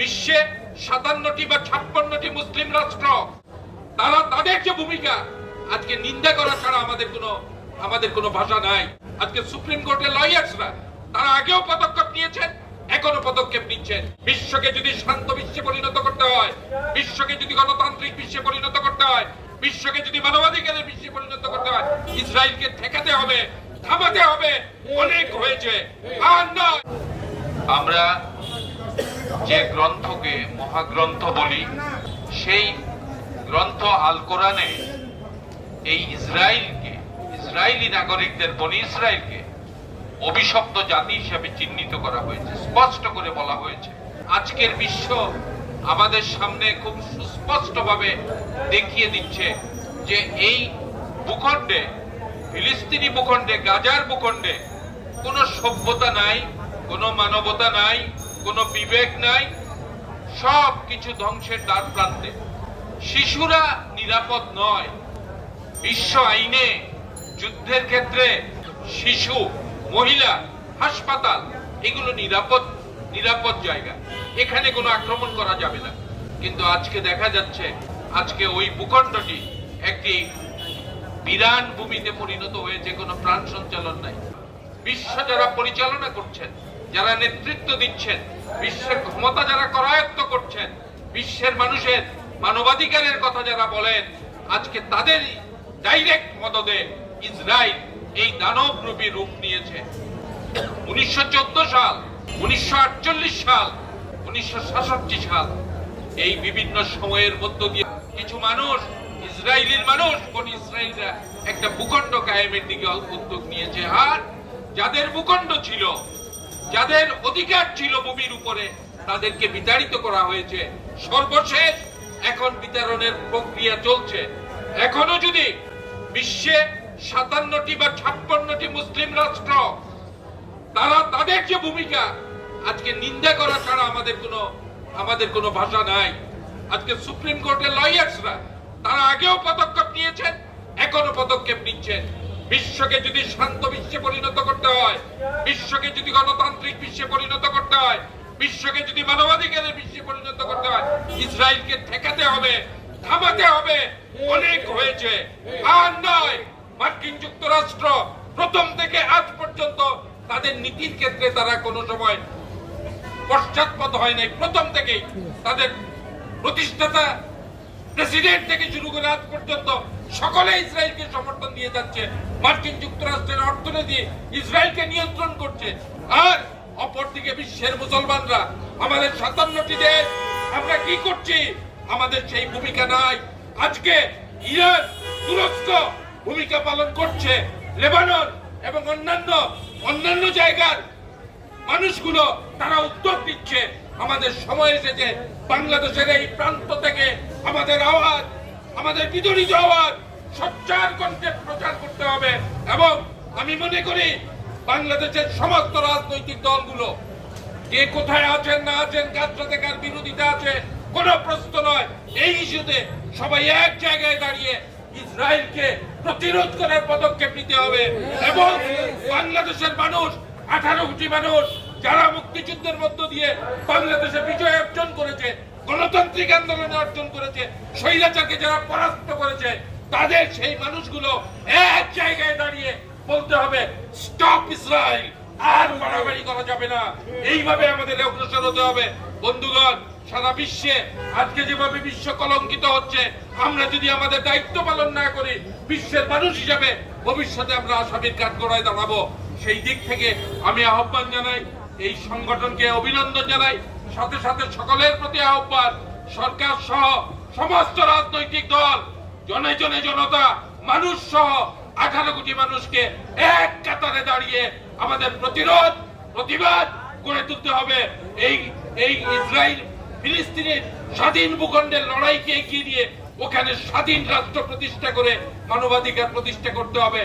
বিশ্বে সাতান্নটি বা ছাপ্পান্নটি মুসলিম রাষ্ট্র, তারা তাদের যে ভূমিকা, আজকে নিন্দা করা ছাড়া আমাদের কোনো আমাদের কোনো ভাষা নাই। আজকে সুপ্রিম কোর্টের লয়ার্সরা তারা আগেও পদক্ষেপ নিয়েছেন এখনও পদক্ষেপ নিচ্ছেন। বিশ্বকে যদি শান্ত বিশ্বে পরিণত করতে হয়, বিশ্বকে যদি গণতান্ত্রিক বিশ্বে পরিণত করতে হয়, বিশ্বকে যদি মানবাধিকারের বিশ্বে পরিণত করতে হয়, ইসরায়েলকে ঠেকাতে হবে, থামাতে হবে, অনেক হয়েছে। আমরা যে গ্রন্থকে মহাগ্রন্থ বলি, সেই গ্রন্থ আল কোরআনে এই ইসরায়েলকে ইসরায়েলি নাগরিকদের বনি ইসরায়েলকে অভিশপ্ত জাতি হিসেবে চিহ্নিত করা হয়েছে, স্পষ্ট করে বলা হয়েছে। আজকের বিশ্ব আমাদের সামনে খুব সুস্পষ্টভাবে দেখিয়ে দিচ্ছে যে এই ভূখণ্ডে, ফিলিস্তিনি ভূখণ্ডে, গাজার ভূখণ্ডে কোনো সভ্যতা নাই, কোনো মানবতা নাই কোনো বিবেক নাই, সব কিছু ধ্বংসের দ্বার প্রান্তে। শিশুরা নিরাপদ নয়। বিশ্ব আইনে যুদ্ধের ক্ষেত্রে শিশু, মহিলা, হাসপাতাল, এগুলো নিরাপদ নিরাপদ জায়গা। এখানে কোনো আক্রমণ করা যাবে না। কিন্তু আজকে দেখা যাচ্ছে, আজকে ওই ভূখণ্ডটি একটি বিরান ভূমিতে পরিণত হয়েছে কোনো প্রাণ সঞ্চালন নাই। বিশ্ব যারা পরিচালনা করছেন, যারা নেতৃত্ব দিচ্ছেন বিশ্বের ক্ষমতা যারা করায়ত্ত করছেন, বিশ্বের মানুষের মানবাধিকারের কথা যারা বলেন, আজকে তাদের ডাইরেক্ট মদদে ইসরায়েল এই দানব রূপী রূপ নিয়েছে। উনিশশো সাল উনিশশো সাল উনিশশো সাল, এই বিভিন্ন সময়ের মধ্য দিয়ে কিছু মানুষ, ইসরায়েলের মানুষ, কোন ইসরায়েলরা একটা ভূখণ্ড কায়েমের দিকে উদ্যোগ নিয়েছে। আর যাদের ভূখণ্ড ছিল যাদের অধিকার ছিল ভূমির উপরে, তাদেরকে বিতাড়িত করা হয়েছে। সর্বশেষ এখন বিতরণের প্রক্রিয়া চলছে। এখনও যদি বিশ্বে সাতান্নটি বা ছাপ্পান্নটি মুসলিম রাষ্ট্র, তারা তাদের যে ভূমিকা, আজকে নিন্দা করা ছাড়া আমাদের কোনো আমাদের কোনো ভাষা নাই। আজকে সুপ্রিম কোর্টের লয়ার্সরা তারা আগেও পদক্ষেপ নিয়েছেন, এখনও পদক্ষেপ নিচ্ছেন। বিশ্বকে যদি শান্ত বিশ্বে পরিণত করতে হয়, বিশ্বকে যদি গণতান্ত্রিক বিশ্বে পরিণত করতে হয়, বিশ্বকে যদি মানবাধিকারের বিশ্বে পরিণত করতে হয়, ইসরায়েলকে ঠেকাতে হবে, থামাতে হবে, অনেক হয়েছে। আর নয়, মার্কিন যুক্তরাষ্ট্র প্রথম থেকে আজ পর্যন্ত তাদের নীতির ক্ষেত্রে তারা কোনো সময় পশ্চাৎপদ হয় নাই। প্রথম থেকেই তাদের প্রতিষ্ঠাতা, প্রেসিডেন্ট থেকে শুরু করে আজ পর্যন্ত সকলে ইসরায়েলকে সমর্থন দিয়ে যাচ্ছে। মার্কিন যুক্তরাষ্ট্রের অর্থনীতি ইসরায়েলকে নিয়ন্ত্রণ করছে। আর অপরদিকে বিশ্বের মুসলমানরা আমাদের সাতান্নটি দেশ, আমরা কি করছি? আমাদের সেই ভূমিকা নাই। আজকে ইরান তুরস্ক ভূমিকা পালন করছে। লেবানন এবং অন্যান্য অন্যান্য জায়গার মানুষগুলো তারা উদ্যোগ দিচ্ছে আমাদের সময় এসেছে। বাংলাদেশের এই প্রান্ত থেকে আমাদের আওয়াজ, আমাদের বিদরিত আওয়াজ সচ্চার কণ্ঠে প্রচার করতে হবে। এবং আমি মনে করি বাংলাদেশের সমস্ত রাজনৈতিক দলগুলো কে কোথায় আছেন, না আছেন, কার সাথে কার বিরোধিতা আছে, কোনো প্রশ্ন নয়। এই ইস্যুতে সবাই এক জায়গায় দাঁড়িয়ে ইসরায়েলকে প্রতিরোধ করার পদক্ষেপ নিতে হবে। এবং বাংলাদেশের মানুষ, আঠারো কোটি মানুষ যারা মুক্তিযুদ্ধের মধ্য দিয়ে বাংলাদেশে বিজয় অর্জন করেছে, গণতান্ত্রিক আন্দোলনে অর্জন করেছে, স্বৈরাচারকে যারা পরাস্ত করেছে তাদের সেই মানুষগুলো এক জায়গায় দাঁড়িয়ে বলতে হবে স্টপ ইসরায়েল আর মারামারি করা যাবে না। এইভাবে আমাদের অগ্রসর হতে হবে। বন্ধুগণ, সারা বিশ্বে আজকে যেভাবে বিশ্ব কলঙ্কিত হচ্ছে, আমরা যদি আমাদের দায়িত্ব পালন না করি, বিশ্বের মানুষ হিসাবে ভবিষ্যতে আমরা আসামির কাঠ গড়ায় দাঁড়াবো। সেই দিক থেকে আমি আহ্বান জানাই, এই সংগঠনকে অভিনন্দন জানাই। সাথে সাথে সকলের প্রতি আহ্বান, সরকার সহ সমস্ত রাজনৈতিক দল জনে জনে জনতা, মানুষ সহ আঠারো কোটি মানুষকে এক কাতারে দাঁড়িয়ে আমাদের প্রতিরোধ, প্রতিবাদ করে তুলতে হবে। এই এই ইসরায়েল ফিলিস্তিনের স্বাধীন ভূখণ্ডের লড়াইকে এগিয়ে নিয়ে ওখানে স্বাধীন রাষ্ট্র প্রতিষ্ঠা করে মানবাধিকার প্রতিষ্ঠা করতে হবে।